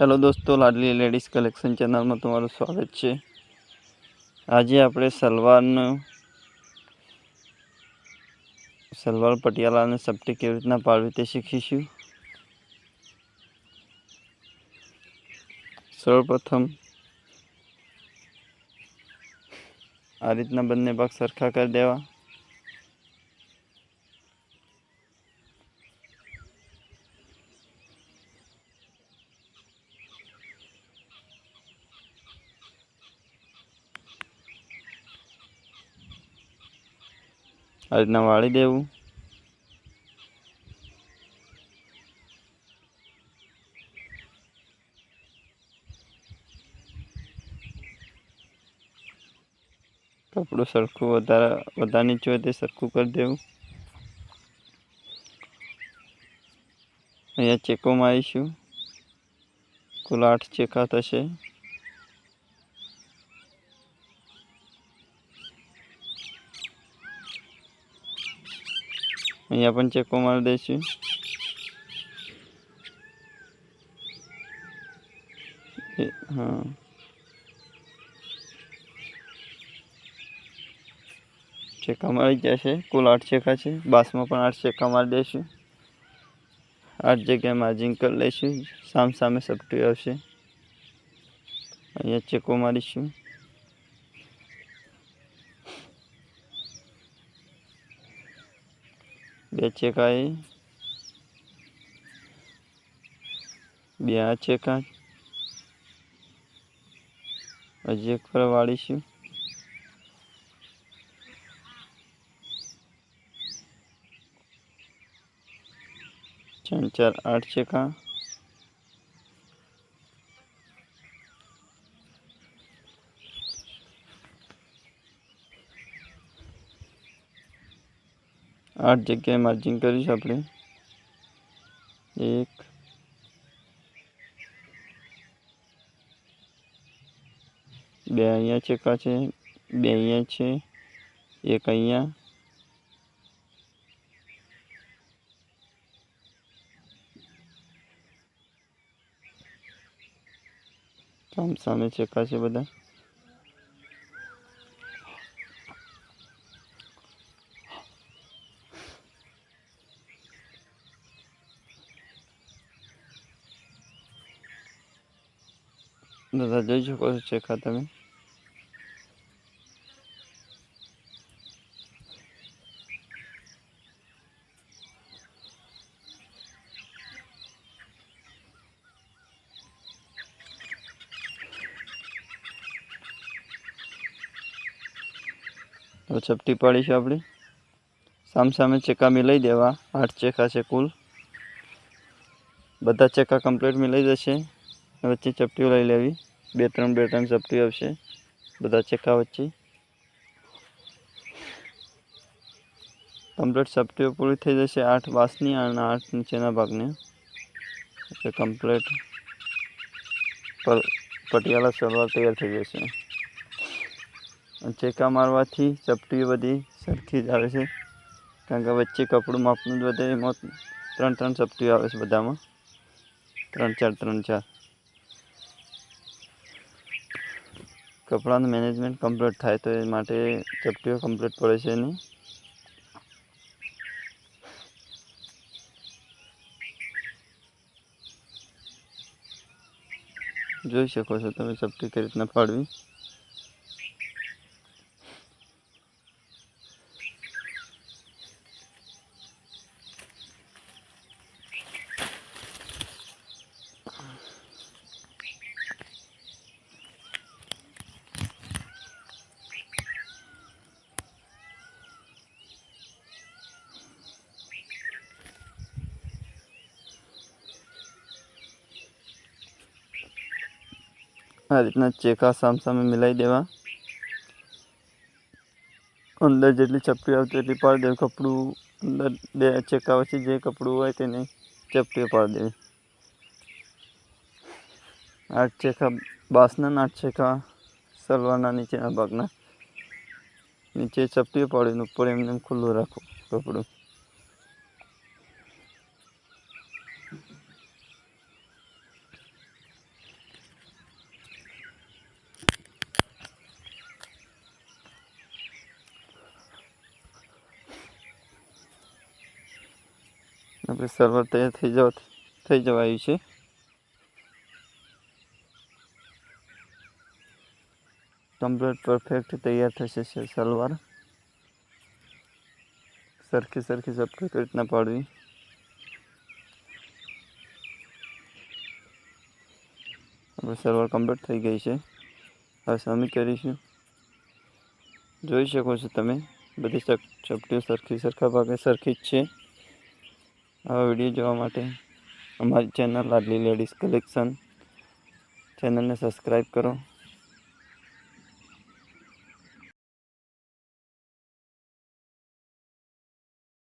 Hello દોસ્તો, લાડલી ladies collection ચેનલમાં તમારું સ્વાગત છે. આજે આપણે સલવારનું સલવાર પટિયાલા અને સપટી કેવી રીતના પાડવી તે શીખીશું. સૌપ્રથમ આ રીતના બંને ભાગ સરખા કરી દેવા. આ રીતના વાળી દેવું. કપડું સરખું વધારે વધારે નીચું હોય તે સરખું કરી દેવું. અહીંયા ચેકો મારીશું. કુલ આઠ ચેકા થશે. અહીંયા પણ ચેકો મારી દઈશું. હા. ચેકા મારી ગયા છે કુલ આઠ ચેકા છે. બાસમાં પણ આઠ ચેકા મારી દઈશું. આઠ જગ્યાએ માર્જિંગ કરી લઈશું. સામ સામે સપટી આવશે. અહીંયા ચેકો મારીશું. બે ચેકાઈ બે આ ચેકા હજી એક વાર વાળીશું ચાર આઠ ચેકા. આઠ જગ્યાએ માર્જિંગ કરીશું આપણે એક બે અહીંયા ચેકા છે બે અહીંયા છે એક અહીંયા સામ સામે ચેકા છે બધા દાદા, જોઈ શકો છો ચેખા તમે. હવે ચપટી પાડીશું આપણે. સામસામે ચેકા મિલાઈ દેવા. આઠ ચેકા છે કુલ. બધા ચેકા કમ્પ્લીટ મિલાઈ જશે. વચ્ચે ચપટીઓ લઈ લેવી. બે, ત્રણ બે, ત્રણ ચપટી આવશે. બધા ચેકા વચ્ચે. કમ્પ્લીટ ચપટીઓ પૂરી થઈ જશે આઠ વાસની અને આઠ નીચેના ભાગની. એટલે કમ્પ્લીટ પટિયાલા સલવાર તૈયાર થઈ જશે. ચેકા મારવાથી ચપટી બધી સરખી જ આવે છે. કારણ કે વચ્ચે કપડું માપનું જ વધે એમાં ત્રણ ત્રણ ચપટીઓ આવે છે બધામાં. ત્રણ, ચાર ત્રણ, ચાર. કપડાનું મેનેજમેન્ટ કમ્પ્લીટ થાય તો એ માટે ચપટીઓ કમ્પ્લીટ પડે છે એની. જોઈ શકો છો તમે ચપટી કઈ રીતના પાડવી આ રીતના ચેકા સામસામે મિલાઈ દેવા અંદર જેટલી ચપટી આવતી એટલી પાડી દેવી કપડું અંદર બે ચેકા વચ્ચે જે કપડું હોય તેને ચપટીઓ પાડી દેવી આઠ ચેકા બાસના ને આઠ ચેકા સલવારના નીચેના ભાગના નીચે ચપટીઓ પાડીને ઉપર એમને એમ ખુલ્લું રાખવું કપડું આપણે સર્વર તૈયાર થઈ જવા થઈ જવાયું છે. કમ્પ્લીટ પરફેક્ટ તૈયાર થશે છે સલવાર સરખી સરખી સબકે રીતના પાડવી. આપણે સલવાર કમ્પ્લીટ થઈ ગઈ છે. હવે સમી કરીશું. જોઈ શકો છો તમે. બધી ચપ ચપટીઓ સરખી સરખા ભાગે સરખી જ છે. આવા વીડિયો જોવા માટે અમારી ચેનલ લાડલી લેડીઝ કલેક્શન ચેનલને સબસ્ક્રાઈબ કરો.